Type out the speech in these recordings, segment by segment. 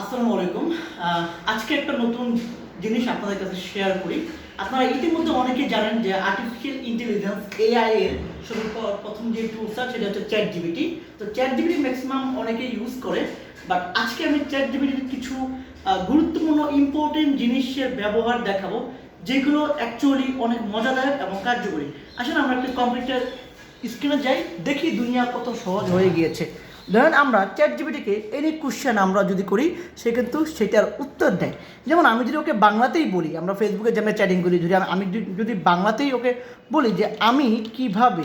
আসসালামু আলাইকুম। আজকে একটা নতুন জিনিস আপনাদের কাছে শেয়ার করি। আপনারা ইতিমধ্যে অনেকে জানেন যে আর্টিফিশিয়াল ইন্টেলিজেন্স এআই এর শুরু প্রথম যে টুলসটা সেটা হচ্ছে চ্যাট জিবিটি তো চ্যাট জিবিটি ম্যাক্সিমাম অনেকে ইউজ করে বাট আজকে আমি চ্যাট জিবিটির কিছু গুরুত্বপূর্ণ ইম্পর্টেন্ট জিনিসের ব্যবহার দেখাবো, যেগুলো অ্যাকচুয়ালি অনেক মজাদায়ক এবং কার্যকরী। আসলে আমরা একটা কম্পিউটার স্ক্রিনে যাই, দেখি দুনিয়া কত সহজ হয়ে গিয়েছে। ধরেন আমরা চ্যাট জিবিটিকে এনি কোশ্চেন আমরা যদি করি, সে কিন্তু সেটার উত্তর দেয়। যেমন আমি যদি ওকে বাংলাতেই বলি, আমরা ফেসবুকে যে আমরা চ্যাটিং করি, যদি আমি- যদি- বাংলাতেই ওকে বলি যে আমি কীভাবে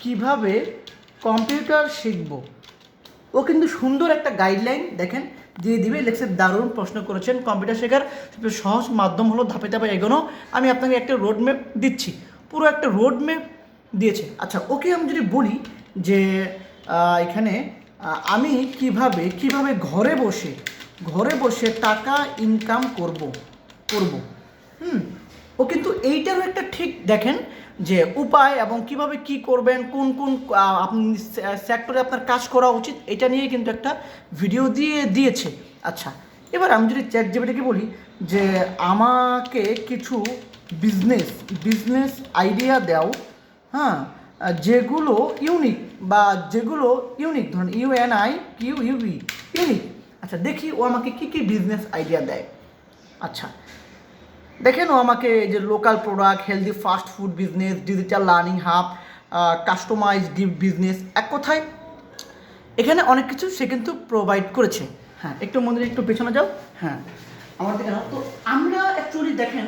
কীভাবে কম্পিউটার শিখব, ও কিন্তু সুন্দর একটা গাইডলাইন দেখেন, দিয়ে দিবে, লেখছে, দারুণ প্রশ্ন করেছেন কম্পিউটার শেখার সহজ মাধ্যম হলো ধাপে ধাপে এগোনো। আমি আপনাকে একটা রোড ম্যাপ দিচ্ছি। পুরো একটা রোড ম্যাপ দিয়েছে। আচ্ছা ওকে আমি যদি বলি যে এখানে আমি কীভাবে কীভাবে ঘরে বসে ঘরে বসে টাকা ইনকাম করব করব। হুম, ও কিন্তু এইটারও একটা ঠিক, দেখেন যে উপায় এবং কীভাবে কি করবেন, কোন কোন আপনি সেক্টরে আপনার কাজ করা উচিত, এটা নিয়ে কিন্তু একটা ভিডিও দিয়ে, দিয়েছে। আচ্ছা এবার আমি যদি চ্যাট জিবিটিকে বলি যে আমাকে কিছু বিজনেস বিজনেস আইডিয়া দাও হ্যাঁ যেগুলো ইউনিক বা যেগুলো ইউনিক ধরুন ইউএনআই কিউ ইউবি ইউনিক আচ্ছা দেখি ও আমাকে কী কী বিজনেস আইডিয়া দেয়। আচ্ছা দেখেন ও আমাকে যে local product healthy fast food business digital learning hub customize business এক কথায় এখানে অনেক কিছু সে কিন্তু প্রোভাইড করেছে। হ্যাঁ একটু মন্দিরে একটু পেছনে যাও। হ্যাঁ আমাদের তো আমরা অ্যাকচুয়ালি দেখেন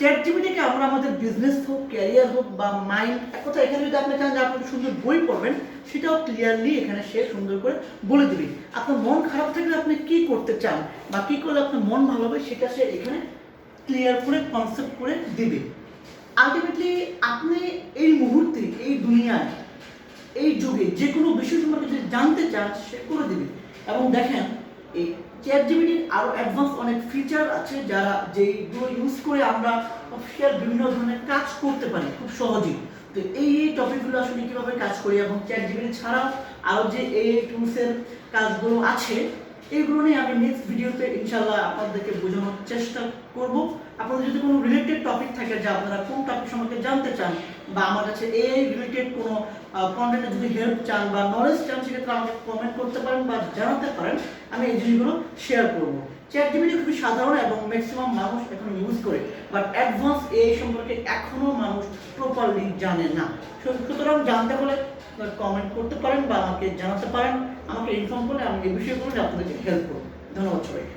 চ্যাট জিবিটিকে আমরা আমাদের বিজনেস হোক ক্যারিয়ার হোক বা মাইন্ড এক কথা এখানে যদি আপনি চান যে আপনি সুন্দর বই পড়বেন, সেটাও ক্লিয়ারলি এখানে সে সুন্দর করে বলে দিবে। আপনার মন খারাপ থাকলে আপনি কি করতে চান বা কি করলে আপনার মন ভালো হবে, সেটা সে এখানে ক্লিয়ার করে কনসেপ্ট করে দিবে। আলটিমেটলি আপনি এই মুহূর্তে, এই দুনিয়ায়, এই যুগে যে কোনো বিষয় সম্পর্কে যদি জানতে চান, সে করে দেবে। এবং দেখেন, এই চ্যাট জিবিটির আরও অ্যাডভান্স অনেক ফিচার আছে যারা যেইগুলো ইউজ করে আমরা অফিসিয়াল বিভিন্ন ধরনের কাজ করতে পারি খুব সহজেই। তো এই এই টপিকগুলো আসলে কীভাবে কাজ করি এবং চ্যাট জিবিটি ছাড়াও আরও যে এই টুলসের কাজগুলো আছে এইগুলো নিয়ে আমি নেক্সট ভিডিওতে ইনশাল্লাহ আপনাদেরকে বোঝানোর চেষ্টা করব। আপনাদের যদি কোনো রিলেটেড টপিক থাকে যা আপনারা কোন টপিক সম্পর্কে জানতে চান বা আমার কাছে এই রিলেটেড কোনো কন্টেন্টে যদি হেল্প চান বা নলেজ চান, সেক্ষেত্রে আমাকে কমেন্ট করতে পারেন বা জানাতে পারেন। আমি এই জিনিসগুলো শেয়ার করব। চ্যাট জিপিটি খুবই সাধারণ এবং ম্যাক্সিমাম মানুষ এখন ইউজ করে বাট অ্যাডভান্স এই সম্পর্কে এখনও মানুষ প্রপারলি জানে না। সুতরাং জানতে হলে কমেন্ট করতে পারেন বা আমাকে জানাতে পারেন। আমাকে ইনফর্ম করলে আমি এই বিষয়ে বিষয়গুলো আপনাদেরকে হেল্প করব। ধন্যবাদ সবাইকে।